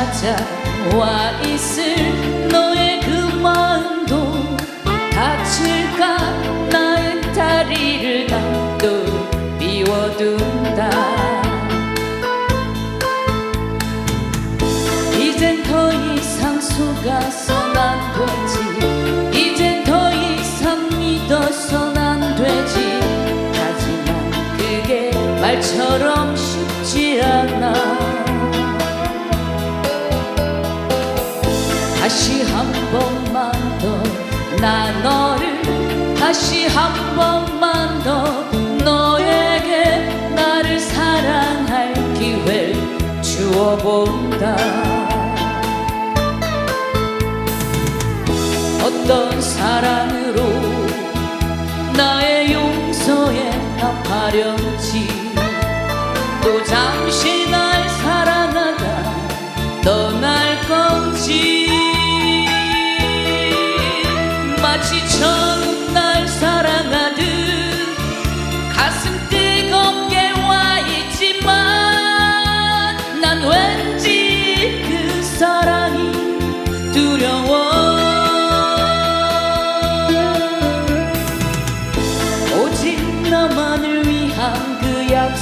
찾아와 있을 너의 그 마음도 다칠까? 나의 다리를 놔도 비워둔다. 이젠 더 이상 속아선 안 되지. 이젠 더 이상 믿어선 안 되지. 하지만 그게 말처럼 쉽지 않아 번만 더. 나 너를 다시 한 번만 더. 너에게 나를 사랑할 기회를 주어본다. 어떤 사랑으로 나의 용서에 답하려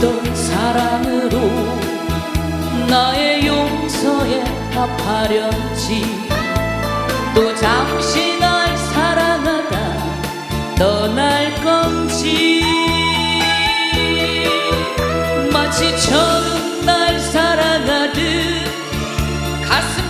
어떤 사랑으로 나의 용서에 답하려지 또 잠시 날 사랑하다 떠날 건지 마치 처음 날 사랑하듯 가슴